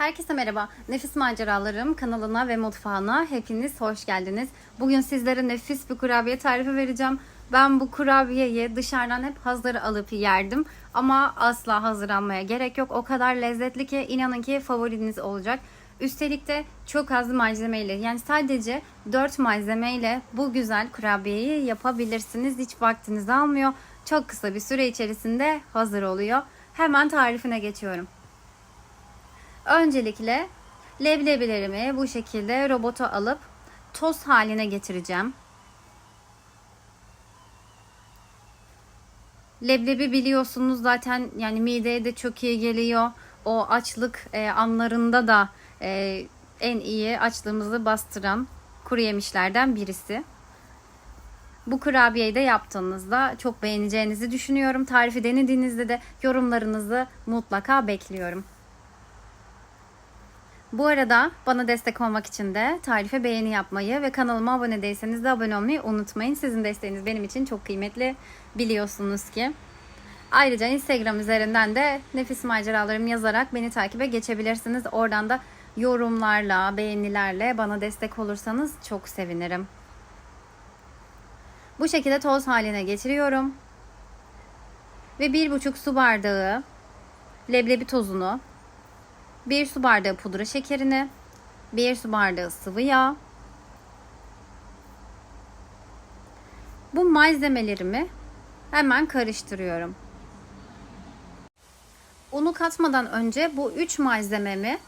Herkese merhaba. Nefis Maceralarım kanalına ve mutfağına hepiniz hoş geldiniz. Bugün sizlere nefis bir kurabiye tarifi vereceğim. Ben bu kurabiyeyi dışarıdan hep hazır alıp yerdim. Ama asla hazır almaya gerek yok. O kadar lezzetli ki inanın ki favoriniz olacak. Üstelik de çok az malzemeyle yani sadece 4 malzemeyle bu güzel kurabiyeyi yapabilirsiniz. Hiç vaktinizi almıyor. Çok kısa bir süre içerisinde hazır oluyor. Hemen tarifine geçiyorum. Öncelikle leblebilerimi bu şekilde robota alıp toz haline getireceğim. Leblebi biliyorsunuz zaten yani mideye de çok iyi geliyor. O açlık e, anlarında da e, en iyi açlığımızı bastıran kuru yemişlerden birisi. Bu kurabiyeyi de yaptığınızda çok beğeneceğinizi düşünüyorum. Tarifi denediğinizde de yorumlarınızı mutlaka bekliyorum. Bu arada bana destek olmak için de tarife beğeni yapmayı ve kanalıma abone değilseniz de abone olmayı unutmayın. Sizin desteğiniz benim için çok kıymetli biliyorsunuz ki. Ayrıca Instagram üzerinden de nefis maceralarım yazarak beni takibe geçebilirsiniz. Oradan da yorumlarla, beğenilerle bana destek olursanız çok sevinirim. Bu şekilde toz haline getiriyorum. Ve bir buçuk su bardağı leblebi tozunu 1 su bardağı pudra şekerini, 1 su bardağı sıvı yağ. Bu malzemelerimi hemen karıştırıyorum. Unu katmadan önce bu 3 malzememi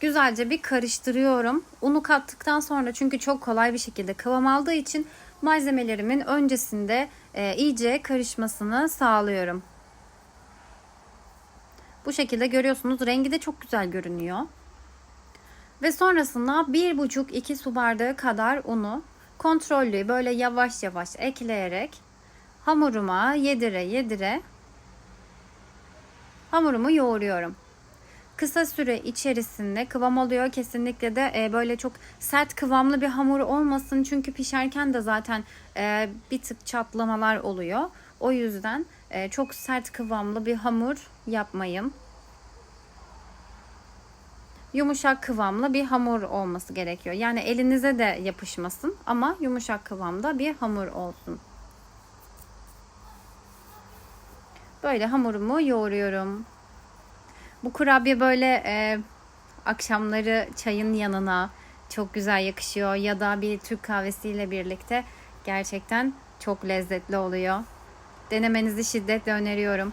güzelce bir karıştırıyorum. Unu kattıktan sonra çünkü çok kolay bir şekilde kıvam aldığı için malzemelerimin öncesinde e, iyice karışmasını sağlıyorum. Bu şekilde görüyorsunuz. Rengi de çok güzel görünüyor. Ve sonrasında 1,5-2 su bardağı kadar unu kontrollü böyle yavaş yavaş ekleyerek hamuruma yedire yedire hamurumu yoğuruyorum. Kısa süre içerisinde kıvam oluyor. Kesinlikle de böyle çok sert kıvamlı bir hamur olmasın. Çünkü pişerken de zaten bir tık çatlamalar oluyor. O yüzden çok sert kıvamlı bir hamur yapmayın. Yumuşak kıvamlı bir hamur olması gerekiyor. Yani elinize de yapışmasın ama yumuşak kıvamda bir hamur olsun. Böyle hamurumu yoğuruyorum. Bu kurabiye böyle e, akşamları çayın yanına çok güzel yakışıyor ya da bir Türk kahvesiyle birlikte gerçekten çok lezzetli oluyor. Denemenizi şiddetle öneriyorum.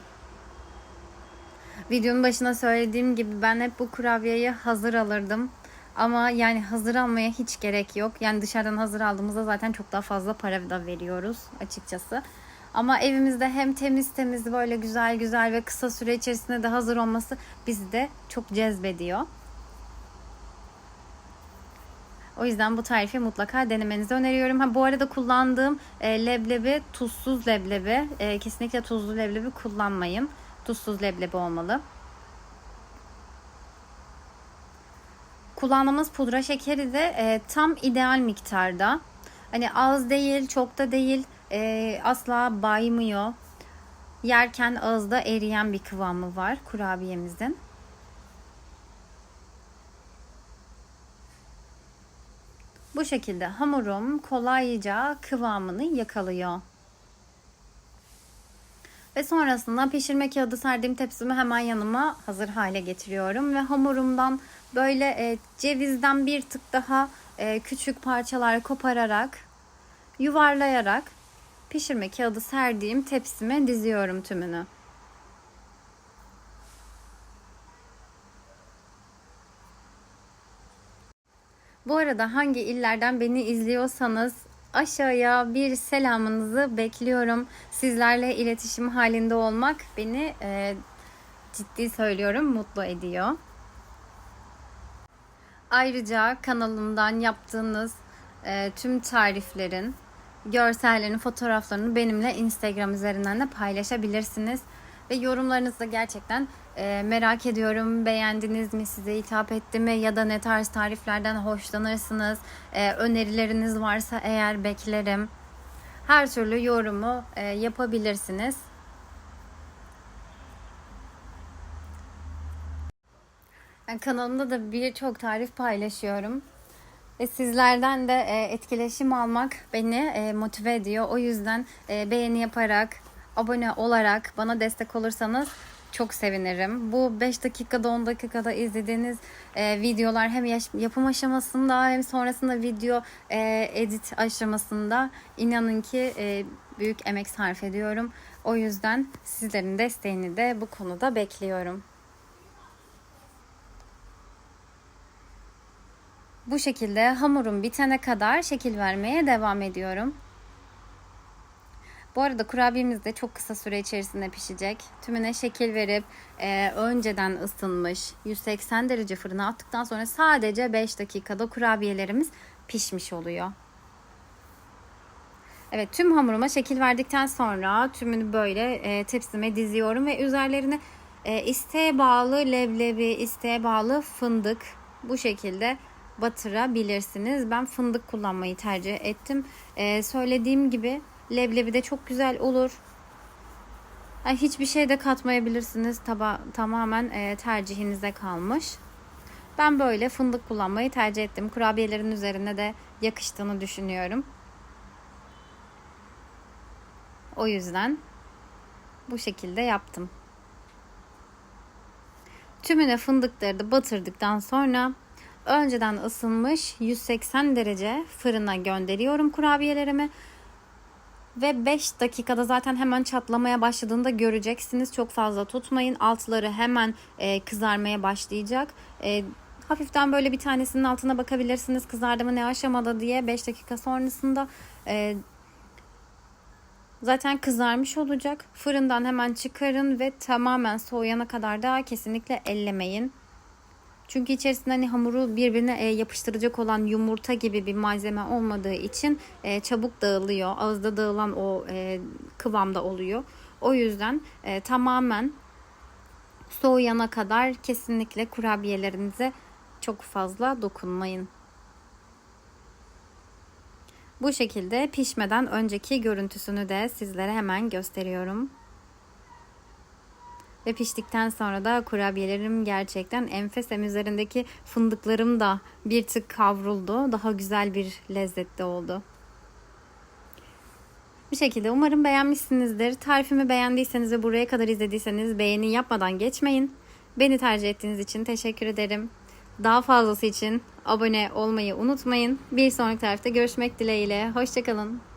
Videonun başına söylediğim gibi ben hep bu kurabiyeyi hazır alırdım. Ama yani hazır almaya hiç gerek yok. Yani dışarıdan hazır aldığımızda zaten çok daha fazla para da veriyoruz açıkçası. Ama evimizde hem temiz temiz böyle güzel güzel ve kısa süre içerisinde de hazır olması bizi de çok cezbediyor. O yüzden bu tarifi mutlaka denemenizi öneriyorum. Ha, bu arada kullandığım e, leblebi tuzsuz leblebi. E, kesinlikle tuzlu leblebi kullanmayın. Tuzsuz leblebi olmalı. Kullandığımız pudra şekeri de e, tam ideal miktarda. Hani az değil, çok da değil. E, asla baymıyor. Yerken ağızda eriyen bir kıvamı var kurabiyemizin. Bu şekilde hamurum kolayca kıvamını yakalıyor. Ve sonrasında pişirme kağıdı serdiğim tepsimi hemen yanıma hazır hale getiriyorum. Ve hamurumdan böyle e, cevizden bir tık daha e, küçük parçalar kopararak, yuvarlayarak pişirme kağıdı serdiğim tepsime diziyorum tümünü. Bu arada hangi illerden beni izliyorsanız aşağıya bir selamınızı bekliyorum. Sizlerle iletişim halinde olmak beni e, ciddi söylüyorum mutlu ediyor. Ayrıca kanalımdan yaptığınız e, tüm tariflerin görsellerini, fotoğraflarını benimle Instagram üzerinden de paylaşabilirsiniz. Ve yorumlarınızı gerçekten e, merak ediyorum. Beğendiniz mi? Size hitap etti mi? Ya da ne tarz tariflerden hoşlanırsınız? E, önerileriniz varsa eğer beklerim. Her türlü yorumu e, yapabilirsiniz. Kanalımda da birçok tarif paylaşıyorum. Ve sizlerden de e, etkileşim almak beni e, motive ediyor. O yüzden e, beğeni yaparak, abone olarak bana destek olursanız çok sevinirim. Bu 5 dakikada 10 dakikada izlediğiniz e, videolar hem yaş- yapım aşamasında hem sonrasında video e, edit aşamasında inanın ki e, büyük emek sarf ediyorum. O yüzden sizlerin desteğini de bu konuda bekliyorum. Bu şekilde hamurum bitene kadar şekil vermeye devam ediyorum. Bu arada kurabiyemiz de çok kısa süre içerisinde pişecek. Tümüne şekil verip e, önceden ısınmış 180 derece fırına attıktan sonra sadece 5 dakikada kurabiyelerimiz pişmiş oluyor. Evet tüm hamuruma şekil verdikten sonra tümünü böyle e, tepsime diziyorum ve üzerlerine e, isteğe bağlı leblebi, isteğe bağlı fındık bu şekilde batırabilirsiniz. Ben fındık kullanmayı tercih ettim. E, söylediğim gibi leblebi de çok güzel olur. Yani hiçbir şey de katmayabilirsiniz. Taba, tamamen e, tercihinize kalmış. Ben böyle fındık kullanmayı tercih ettim. Kurabiyelerin üzerine de yakıştığını düşünüyorum. O yüzden bu şekilde yaptım. Tümüne fındıkları da batırdıktan sonra önceden ısınmış 180 derece fırına gönderiyorum kurabiyelerimi. Ve 5 dakikada zaten hemen çatlamaya başladığında göreceksiniz. Çok fazla tutmayın. Altları hemen e, kızarmaya başlayacak. E, hafiften böyle bir tanesinin altına bakabilirsiniz. Kızardı mı ne aşamada diye 5 dakika sonrasında e, zaten kızarmış olacak. Fırından hemen çıkarın ve tamamen soğuyana kadar da kesinlikle ellemeyin. Çünkü içerisinde hani hamuru birbirine e, yapıştıracak olan yumurta gibi bir malzeme olmadığı için e, çabuk dağılıyor. Ağızda dağılan o e, kıvamda oluyor. O yüzden tamamen soğuyana kadar kesinlikle kurabiyelerinize çok fazla dokunmayın. Bu şekilde pişmeden önceki görüntüsünü de sizlere hemen gösteriyorum. Ve piştikten sonra da kurabiyelerim gerçekten enfes. Hem üzerindeki fındıklarım da bir tık kavruldu. Daha güzel bir lezzette oldu. Bir şekilde umarım beğenmişsinizdir. Tarifimi beğendiyseniz ve buraya kadar izlediyseniz beğeni yapmadan geçmeyin. Beni tercih ettiğiniz için teşekkür ederim. Daha fazlası için abone olmayı unutmayın. Bir sonraki tarifte görüşmek dileğiyle. Hoşçakalın.